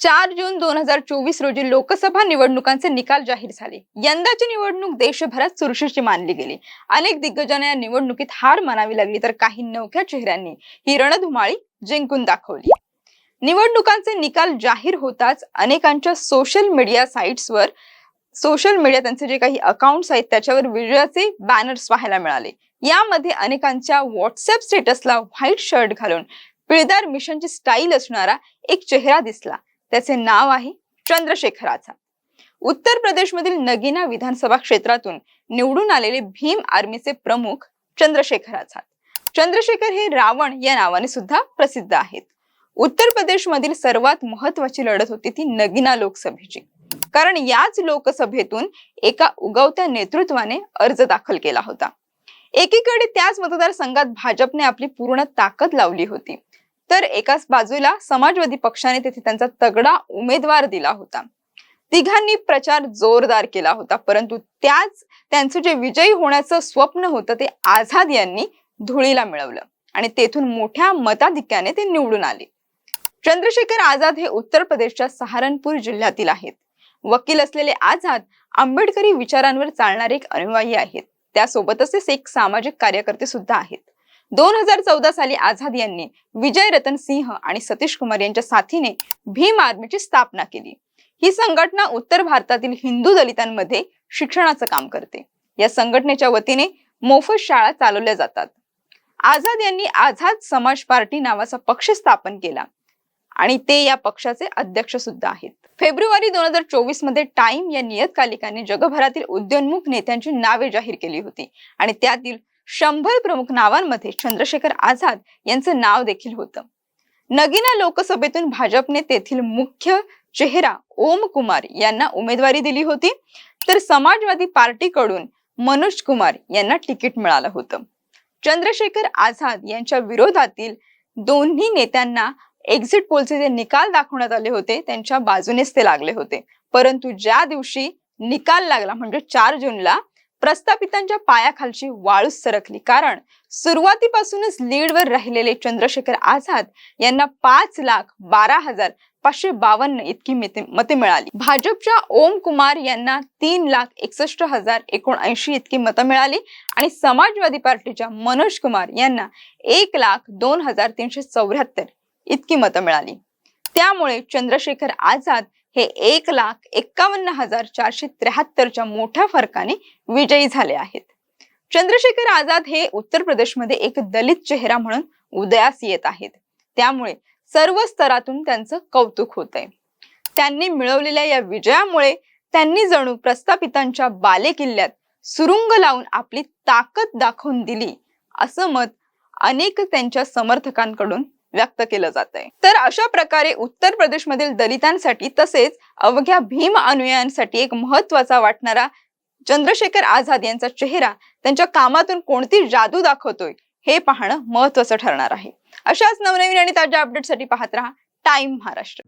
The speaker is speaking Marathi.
चार जून दोन हजार चोवीस रोजी लोकसभा निवडणुकांचे निकाल जाहीर झाले. यंदाची निवडणूक देशभरात चुरशीची मानली गेली. अनेक दिग्गजांना या निवडणुकीत हार मानावी लागली तर काही नवख्या चेहऱ्यांनी ही रणधुमाळी जिंकून दाखवली. निवडणुकांचे निकाल जाहीर होताच अनेकांच्या सोशल मीडिया साईट्सवर सोशल मीडिया त्यांचे जे काही अकाउंट्स आहेत त्याच्यावर विजयाचे बॅनर्स पाहायला मिळाले. यामध्ये अनेकांच्या व्हॉट्सअप स्टेटसला व्हाईट शर्ट घालून पिळदार मिशनची स्टाईल असणारा एक चेहरा दिसला. त्याचे नाव आहे चंद्रशेखर आझाद उत्तर प्रदेशमधील नगिना विधानसभा क्षेत्रातून निवडून आलेले भीम आर्मीचे प्रमुख चंद्रशेखर आझाद चंद्रशेखर हे रावण या नावाने सुद्धा प्रसिद्ध आहेत. उत्तर प्रदेशमधील सर्वात महत्वाची लढत होती ती नगिना लोकसभेची. कारण याच लोकसभेतून एका उगवत्या नेतृत्वाने अर्ज दाखल केला होता. एकीकडे त्याच मतदारसंघात भाजपने आपली पूर्ण ताकद लावली होती. तर एकाच बाजूला समाजवादी पक्षाने तेथे त्यांचा तगडा उमेदवार दिला होता. तिघांनी प्रचार जोरदार केला होता परंतु त्याच त्यांचं जे विजयी होण्याचं स्वप्न होतं ते आझाद यांनी धुळीला मिळवलं आणि तेथून मोठ्या मताधिक्याने ते निवडून आले. चंद्रशेखर आझाद हे उत्तर प्रदेशच्या सहारनपूर जिल्ह्यातील आहेत. वकील असलेले आझाद आंबेडकरी विचारांवर चालणारे एक अनुयायी आहेत. त्यासोबतच ते एक सामाजिक कार्यकर्ते सुद्धा आहेत. दोन हजार चौदा साली आझाद यांनी विजय रतन सिंह आणि सतीश कुमार यांच्या साथीने भीम आर्मीची स्थापना केली. ही संघटना उत्तर भारतातील हिंदू दलितांमध्ये शिक्षणाचं काम करते. या संघटनेच्या वतीने मोफत शाळा चालवल्या जातात. आझाद यांनी आझाद समाज पार्टी नावाचा पक्ष स्थापन केला आणि ते या पक्षाचे अध्यक्ष सुद्धा आहेत. फेब्रुवारी दोन हजार चोवीसमध्ये टाइम या नियतकालिकाने जगभरातील उद्योन्मुख नेत्यांची नावे जाहीर केली होती आणि त्यातील शंभर प्रमुख नावांमध्ये चंद्रशेखर आझाद यांचं नाव देखील होतं. नगिना लोकसभेतून भाजपने तेथील मुख्य चेहरा ओम कुमार यांना उमेदवारी दिली होती. तर समाजवादी पार्टीकडून मनोज कुमार यांना तिकीट मिळालं होतं. चंद्रशेखर आझाद यांच्या विरोधातील दोन्ही नेत्यांना एक्झिट पोलचे जे निकाल दाखवण्यात आले होते त्यांच्या बाजूनेच ते लागले होते. परंतु ज्या दिवशी निकाल लागला म्हणजे चार जूनला प्रस्थापितांच्या पायाखालची वाळूच सरकली. कारण सुरुवातीपासूनच लीडवर राहिलेले चंद्रशेखर आझाद यांना पाच लाख बारा हजार पाचशे बावन्न इतकी मते मिळाली. भाजपच्या ओम कुमार यांना तीन लाख एकसष्ट हजार एकोणऐंशी इतकी मतं मिळाली आणि समाजवादी पार्टीच्या मनोज कुमार यांना एक लाख दोन हजार तीनशे चौऱ्याहत्तर इतकी मतं मिळाली. त्यामुळे चंद्रशेखर आझाद हे एक लाख एक्कावन्न हजार चारशे त्र्याहत्तरच्या मोठ्या फरकाने विजयी झाले आहेत. चंद्रशेखर आझाद हे उत्तर प्रदेशमध्ये एक दलित चेहरा म्हणून उदयास येत आहेत. त्यामुळे सर्व स्तरातून त्यांचं कौतुक होत आहे त्यांनी मिळवलेल्या या विजयामुळे त्यांनी जणू प्रस्थापितांच्या बालेकिल्ल्यात सुरुंग लावून आपली ताकद दाखवून दिली असं मत अनेक त्यांच्या समर्थकांकडून व्यक्त केलं जात आहे तर अशा प्रकारे उत्तर प्रदेशमधील दलितांसाठी तसेच अवघ्या भीम अनुयायांसाठी एक महत्त्वाचा वाटणारा चंद्रशेखर आझाद यांचा चेहरा त्यांच्या कामातून कोणती जादू दाखवतोय हे पाहणं महत्वाचं ठरणार आहे. अशाच नवनवीन आणि ताज्या अपडेटसाठी पाहत राहा. टाइम महाराष्ट्र.